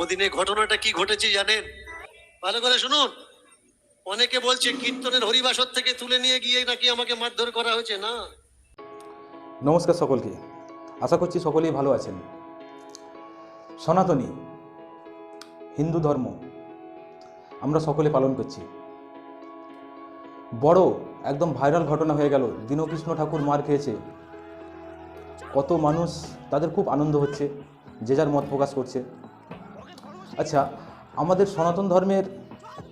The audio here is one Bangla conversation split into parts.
ওদিনে ঘটনাটা কি ঘটেছে জানেন? ভালো করে শুনুন। অনেকে বলছে কীর্তনের হরিবাসর থেকে তুলে নিয়ে গিয়ে নাকি আমাকে মারধর করা হয়েছে, না? নমস্কার সকলকে। আশা করছি সকলেই ভালো আছেন। সনাতনী, হিন্দু ধর্ম, আমরা সকলে পালন করছি। বড় একদম ভাইরাল ঘটনা হয়ে গেল। দীনকৃষ্ণ ঠাকুর মার খেয়েছে। কত মানুষ তাদের খুব আনন্দ হচ্ছে, যে যার মত প্রকাশ করছে। আচ্ছা আমাদের সনাতন ধর্মের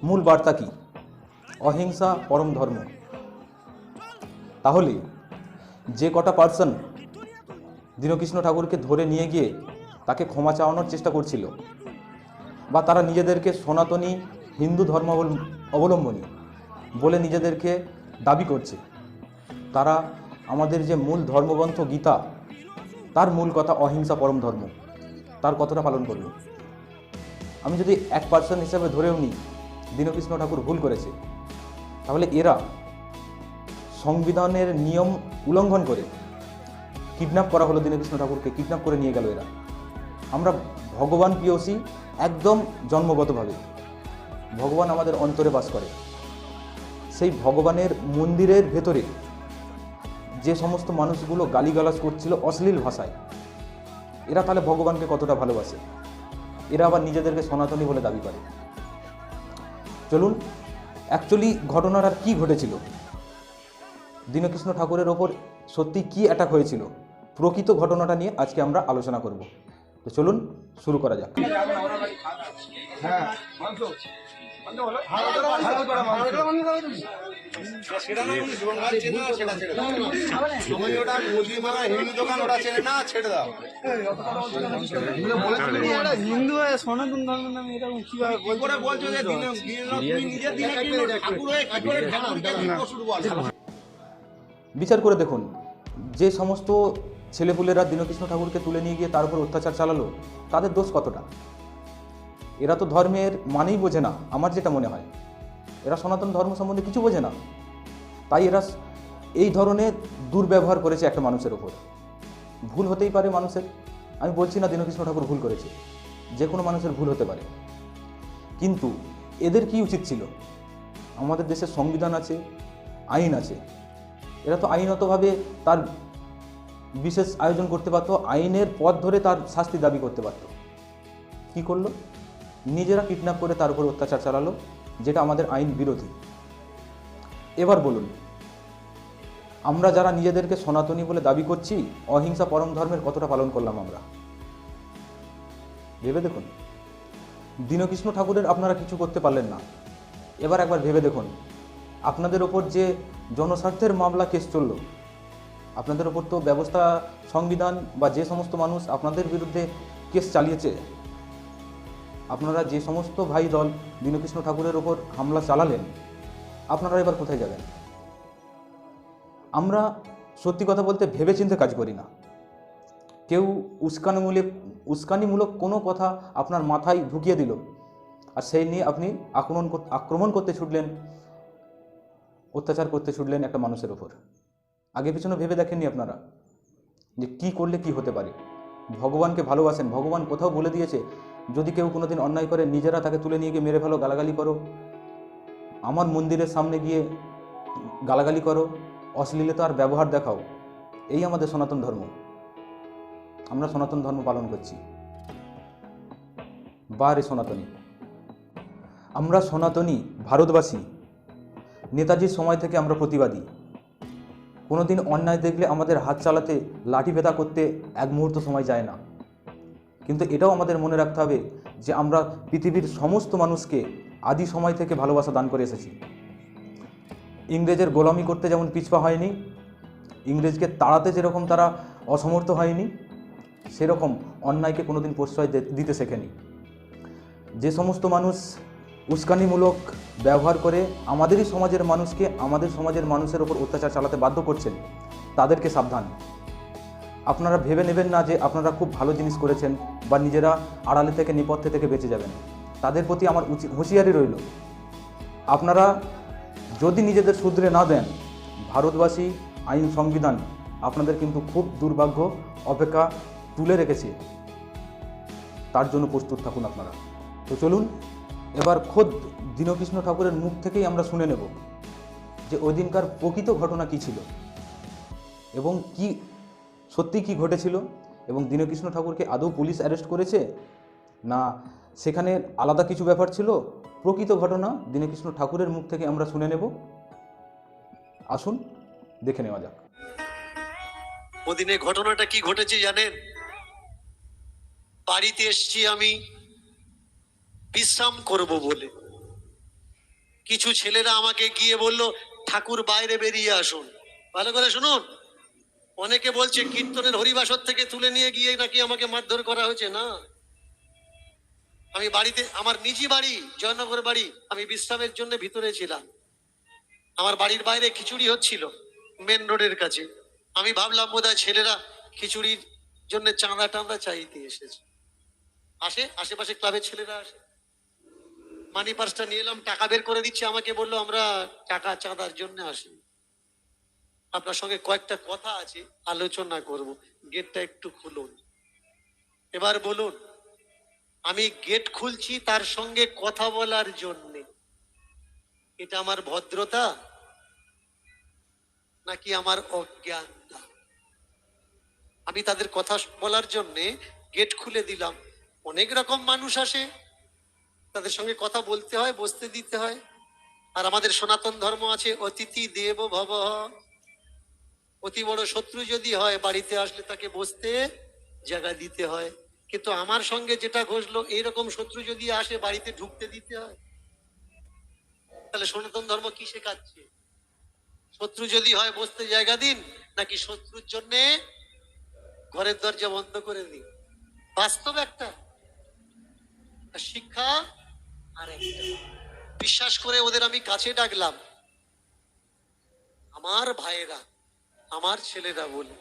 মূল বার্তা কি? অহিংসা পরম ধর্ম। তাহলে, যে কটা পার্সন দীনকৃষ্ণ ঠাকুরকে ধরে নিয়ে গিয়ে তাকে ক্ষমা চাওয়ানোর চেষ্টা করছিল বা তারা নিজেদেরকে সনাতনী হিন্দু ধর্ম অবলম্বনী বলে নিজেদেরকে দাবি করছে, তারা আমাদের যে মূল ধর্মগ্রন্থ গীতা, তার মূল কথা অহিংসা পরম ধর্ম। তার কতটা পালন করল আমি যদি এক পার্সন হিসাবে ধরেও নিই, দীনকৃষ্ণ ঠাকুর ভুল করেছে, তাহলে এরা সংবিধানের নিয়ম উল্লঙ্ঘন করে কিডন্যাপ করা হলো দীনকৃষ্ণ ঠাকুরকে কিডন্যাপ করে নিয়ে গেল এরা। আমরা ভগবান পিওসি, একদম জন্মগতভাবে। ভগবান আমাদের অন্তরে বাস করে। সেই ভগবানের মন্দিরের ভেতরে যে সমস্ত মানুষগুলো গালিগালাজ করছিল অশ্লীল ভাষায়, এরা তাহলে ভগবানকে কতটা ভালোবাসে? এরা আবার নিজেদেরকে সনাতনী বলে দাবি করে। চলুন অ্যাকচুয়ালি ঘটনাটা কি ঘটেছিল? দীনকৃষ্ণ ঠাকুরের ওপর সত্যি কি অ্যাটাক হয়েছিল? প্রকৃত ঘটনাটা নিয়ে আজকে আমরা আলোচনা করব। তো চলুন, শুরু করা যাক। বিচার করে দেখুন, যে সমস্ত ছেলেপুলেরা দীনকৃষ্ণ ঠাকুরকে তুলে নিয়ে গিয়ে তার উপর অত্যাচার চালালো, তাদের দোষ কতটা? এরা তো ধর্মের মানেই বোঝে না, আমার যেটা মনে হয়। এরা সনাতন ধর্ম সম্বন্ধে কিছু বোঝে না। তাই এরা এই ধরনের দুর্ব্যবহার করেছে একটা মানুষের ওপর ভুল হতেই পারে মানুষের। আমি বলছি না দীনকৃষ্ণ ঠাকুর ভুল করেছে। যে কোনো মানুষের ভুল হতে পারে। কিন্তু এদের কি উচিত ছিল? আমাদের দেশের সংবিধান আছে, আইন আছে। এরা তো আইনতভাবে তার বিশেষ আয়োজন করতে পারতো, আইনের পথ ধরে তার শাস্তি দাবি করতে পারত। কি করল? নিজেরা কিডন্যাপ করে তার উপর অত্যাচার চালালো, যেটা আমাদের আইন বিরোধী। এবার বলুন, আমরা যারা নিজেদেরকে সনাতনী বলে দাবি করছি, অহিংসা পরম ধর্মের কতটা পালন করলাম আমরা? ভেবে দেখুন। দীনকৃষ্ণ ঠাকুরের আপনারা কিছু করতে পারলেন না। এবার একবার ভেবে দেখুন, আপনাদের ওপর যে জনস্বার্থের মামলা কেস চলল, আপনাদের ওপর তো ব্যবস্থা, সংবিধান বা যে সমস্ত মানুষ আপনাদের বিরুদ্ধে কেস চালিয়েছে আপনারা যে সমস্ত ভাই দল দীনকৃষ্ণ ঠাকুরের ওপর হামলা চালালেন, আপনারা এবার কোথায় যাবেন? আমরা সত্যি কথা বলতে ভেবেচিন্তে কাজ করি না। কেউ উস্কানিমূলক উস্কানিমূলক কোনো কথা আপনার মাথায় ঢুকিয়ে দিল আর সেই নিয়ে আপনি আক্রমণ আক্রমণ করতে ছুটলেন, অত্যাচার করতে ছুটলেন একটা মানুষের ওপর। আগে পিছনে ভেবে দেখেননি আপনারা যে কি করলে কি হতে পারে? ভগবানকে ভালোবাসেন, ভগবান কোথাও বলে দিয়েছে যদি কেউ কোনোদিন অন্যায় করে, নিজেরা তাকে তুলে নিয়ে গিয়ে মেরে ফেলো, গালাগালি করো। আমার মন্দিরের সামনে গিয়ে গালাগালি করো অশ্লীলতার ব্যবহার দেখাও, এই আমাদের সনাতন ধর্ম। আমরা সনাতন ধর্ম পালন করছি। বারে সনাতনী। আমরা সনাতনী ভারতবাসী। নেতাজির সময় থেকে আমরা প্রতিবাদী। কোনোদিন অন্যায় দেখলে আমাদের হাত চালাতে, লাঠি ভেদা করতে এক মুহূর্ত সময় যায় না। কিন্তু এটাও আমাদের মনে রাখতে হবে যে আমরা পৃথিবীর সমস্ত মানুষকে আদি সময় থেকে ভালোবাসা দান করে এসেছি। ইংরেজের গোলামি করতে যেমন পিছপা হয়নি, ইংরেজকে তাড়াতে যেরকম তারা অসমর্থ হয়নি, সেরকম অন্যায়কে কোনোদিন প্রশ্রয় দিতে শেখেনি। যে সমস্ত মানুষ উস্কানিমূলক ব্যবহার করে আমাদেরই সমাজের মানুষকে আমাদের সমাজের মানুষের ওপর অত্যাচার চালাতে বাধ্য করছেন, তাদেরকে সাবধান। আপনারা ভেবে নেবেন না যে আপনারা খুব ভালো জিনিস করেছেন বা নিজেরা আড়ালে থেকে, নেপথ্যে থেকে বেঁচে যাবেন। তাদের প্রতি আমার উচিত হুঁশিয়ারি রইল। আপনারা যদি নিজেদের শুধরে না দেন, ভারতবাসী আইন সংবিধান আপনাদের কিন্তু খুব দুর্ভাগ্য অপেক্ষা তুলে রেখেছে। তার জন্য প্রস্তুত থাকুন আপনারা। তো চলুন, এবার খোদ দীনকৃষ্ণ ঠাকুরের মুখ থেকেই আমরা শুনে নেব যে ওই দিনকার প্রকৃত ঘটনা কী ছিল এবং কি সত্যি কি ঘটেছিল? এবং দীনকৃষ্ণ ঠাকুরকে আদৌ পুলিশ অ্যারেস্ট করেছে? না, সেখানে আলাদা কিছু ব্যাপার ছিল? প্রকৃত ঘটনা দীনকৃষ্ণ ঠাকুরের মুখ থেকে আমরা শুনে নেব। আসুন, দেখে নেওয়া যাক। ওদিনে ঘটনাটা কি ঘটেছে জানেন? বাড়িতে এসছি আমি, বিশ্রাম করব বলে। কিছু ছেলেরা আমাকে গিয়ে বলল, ঠাকুর বাইরে বেরিয়ে আসুন। ভালো করে শুনুন। অনেকে বলছে কীর্তনের হরিবাসর থেকে তুলে নিয়ে গিয়ে নাকি আমাকে মারধর করা হয়েছে? না। আমি বাড়িতে, আমার নিজি বাড়ি, জয়নগর বাড়ি, আমি বিশ্রামের জন্য ভিতরে ছিলাম। আমার বাড়ির বাইরে খিচুড়ি হচ্ছিল, মেন রোডের কাছে। আমি ভাবলাম বোধহয় ছেলেরা খিচুড়ির জন্য চাঁদা টাঁদা চাইতে এসেছে। আসে, আশেপাশে ক্লাবের ছেলেরা আসে। মানি পার্সটা নিয়ে এলাম, টাকা বের করে দিচ্ছে আমাকে, বলল, আমরা টাকা চাঁদার জন্য আসি আপনার সঙ্গে কয়েকটা কথা আছে, আলোচনা করব। গেটটা একটু খুলুন। এবার বলুন, আমি গেট খুলছি তার সঙ্গে কথা বলার জন্যে। এটা আমার ভদ্রতা? নাকি আমার অজ্ঞানতা? আমি তাদের কথা বলার জন্যে গেট খুলে দিলাম। অনেক রকম মানুষ আসে। তাদের সঙ্গে কথা বলতে হয়, বসতে দিতে হয়। আর আমাদের সনাতন ধর্ম আছে, অতিথি দেব ভব। অতি বড় শত্রু যদি হয় বাড়িতে আসলে তাকে বসতে জায়গা দিতে হয়। কিন্তু আমার সঙ্গে যেটা ঘটলো, এইরকম শত্রু যদি আসে বাড়িতে ঢুকতে দিতে হয়, তাহলে সনাতন ধর্ম কি শেখাচ্ছে? শত্রু যদি হয় বসতে জায়গা দিন, নাকি শত্রুর জন্য ঘরের দরজা বন্ধ করে দিন? বাস্তব একটা। শিক্ষা আর বিশ্বাস করে ওদের আমি কাছে ডাকলাম। আমার ভাইয়েরা আমার ছেলেরা বলে,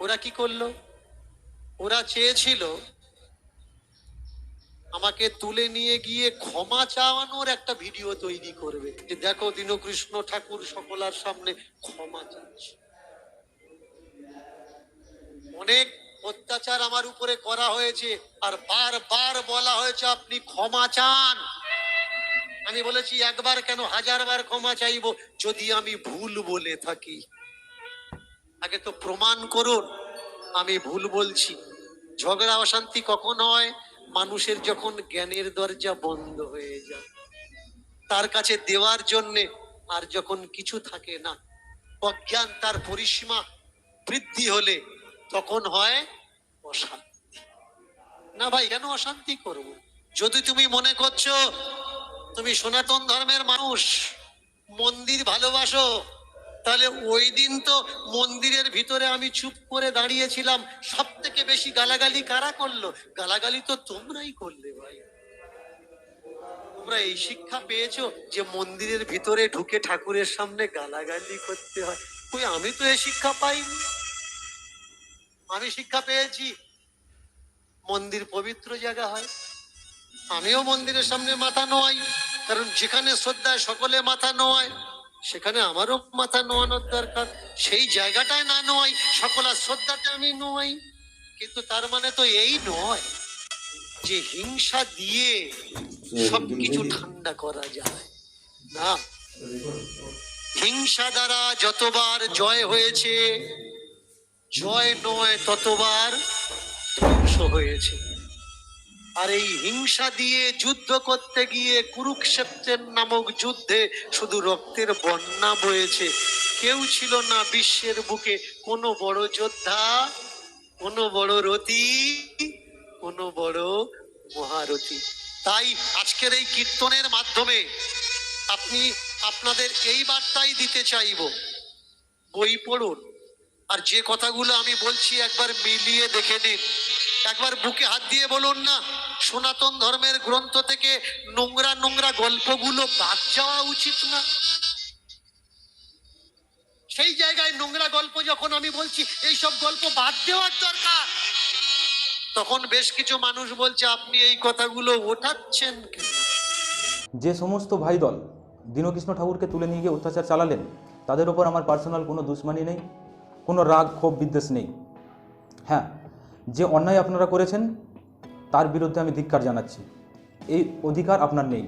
ওরা কি করল? ওরা চেয়েছিল আমাকে তুলে নিয়ে গিয়ে ক্ষমা চাওয়ানোর একটা ভিডিও তৈরি করবে। যে দেখো দীনকৃষ্ণ ঠাকুর সকলার সামনে ক্ষমা চাচ্ছে। অনেক অত্যাচার আমার উপরে করা হয়েছে, আর বারবার বলা হয়েছে, আপনি ক্ষমা চান। আমি বলেছি, একবার কেন? হাজারবার ক্ষমা চাইব। যদি আমি ভুল বলে থাকি আগে তো প্রমাণ করুন, আমি ভুল বলছি। ঝগড়া অশান্তি কখন হয়? মানুষের যখন জ্ঞানের দরজা বন্ধ হয়ে যায়। তার কাছে দেওয়ার জন্যে আর যখন কিছু থাকে না, অজ্ঞান তার পরিসীমা বৃদ্ধি হলে তখন হয় অশান্তি। না ভাই, কেন অশান্তি করব? যদি তুমি মনে করছ, তুমি সনাতন ধর্মের মানুষ, মন্দির ভালোবাসো তাহলে ওই দিন তো মন্দিরের ভিতরে আমি চুপ করে দাঁড়িয়েছিলাম। সব থেকে বেশি গালাগালি কারা করল? গালাগালি তো তোমরাই করলে ভাই। তোমরা এই শিক্ষা পেয়েছ যে মন্দিরের ভিতরে ঢুকে ঠাকুরের সামনে গালাগালি করতে হয়। কই, আমি তো এই শিক্ষা পাইনি। আমি শিক্ষা পেয়েছি। মন্দির পবিত্র জায়গা হয়। আমিও মন্দিরের সামনে মাথা নোয়াই, কারণ যেখানে শ্রদ্ধায় সকলে মাথা নোয়ায়। সেখানে আমারও মাথা নোয়ানোর দরকার। সেই জায়গাটায় না নোয়াই সকলের শ্রদ্ধাতে আমি নোয়াই। কিন্তু তার মানে তো এই নয় যে হিংসা দিয়ে সবকিছু ঠান্ডা করা যায়। না। হিংসা দ্বারা যতবার জয় হয়েছে, জয় নয় ততবার ধ্বংস হয়েছে। আর এই হিংসা দিয়ে যুদ্ধ করতে গিয়ে কুরুক্ষেত্রের নামক যুদ্ধে শুধু রক্তের বন্যা বয়েছে। কেউ ছিল না বিশ্বের বুকে। কোনো বড় যোদ্ধা, কোনো বড় রতি, কোনো বড় মহারথী তাই আজকের এই কীর্তনের মাধ্যমে আপনি আপনাদের এই বার্তাই দিতে চাইব। বই পড়ুন। আর যে কথাগুলো আমি বলছি একবার মিলিয়ে দেখে নিন। একবার বুকে হাত দিয়ে বলুন না, সনাতন ধর্মের গ্রন্থ থেকে নোংরা নোংরা গল্পগুলো বাদ যাওয়া উচিত না। সেই জায়গায় নোংরা গল্প যখন আমি বলছি, এই সব গল্প বাদ দেওয়ার দরকার। তখন বেশ কিছু মানুষ বলছে, আপনি এই কথাগুলো ওঠাচ্ছেন যে সমস্ত ভাই দল দীনকৃষ্ণ ঠাকুরকে তুলে নিয়ে গিয়ে অত্যাচার চালালেন, তাদের ওপর আমার পার্সোনাল কোনো দুশ্মনী নেই, কোনো রাগ, ক্ষোভ, বিদ্বেষ নেই। হ্যাঁ যে অন্যায় আপনারা করেছেন, তার বিরুদ্ধে আমি ধিক্কার জানাচ্ছি। এই অধিকার আপনার নেই।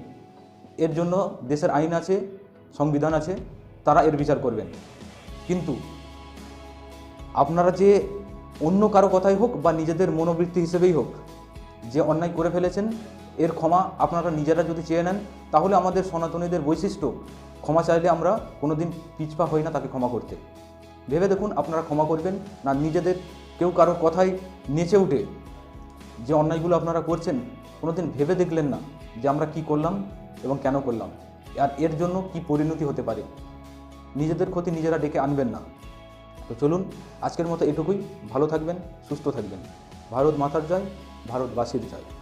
এর জন্য দেশের আইন আছে, সংবিধান আছে, তারা এর বিচার করবেন। কিন্তু আপনারা যে অন্য কারও কথাই হোক বা নিজেদের মনোবৃত্তি হিসেবেই হোক, যে অন্যায় করে ফেলেছেন, এর ক্ষমা আপনারা নিজেরা যদি চেয়ে নেন, তাহলে আমাদের সনাতনীদের বৈশিষ্ট্য, ক্ষমা চাইলে আমরা কোনোদিন পিছপা হই না তাকে ক্ষমা করতে। ভেবে দেখুন আপনারা ক্ষমা করবেন না, নিজেদের কেউ কারও কথাই নেচে উঠে যে অন্যায়গুলো আপনারা করছেন, কোনোদিন ভেবে দেখলেন না যে আমরা কি করলাম এবং কেন করলাম। আর এর জন্য কি পরিণতি হতে পারে? নিজেদের ক্ষতি নিজেরা ডেকে আনবেন না। তো চলুন, আজকের মতো এটুকুই। ভালো থাকবেন, সুস্থ থাকবেন। ভারত মাতার জয়, ভারতবাসীর জয়।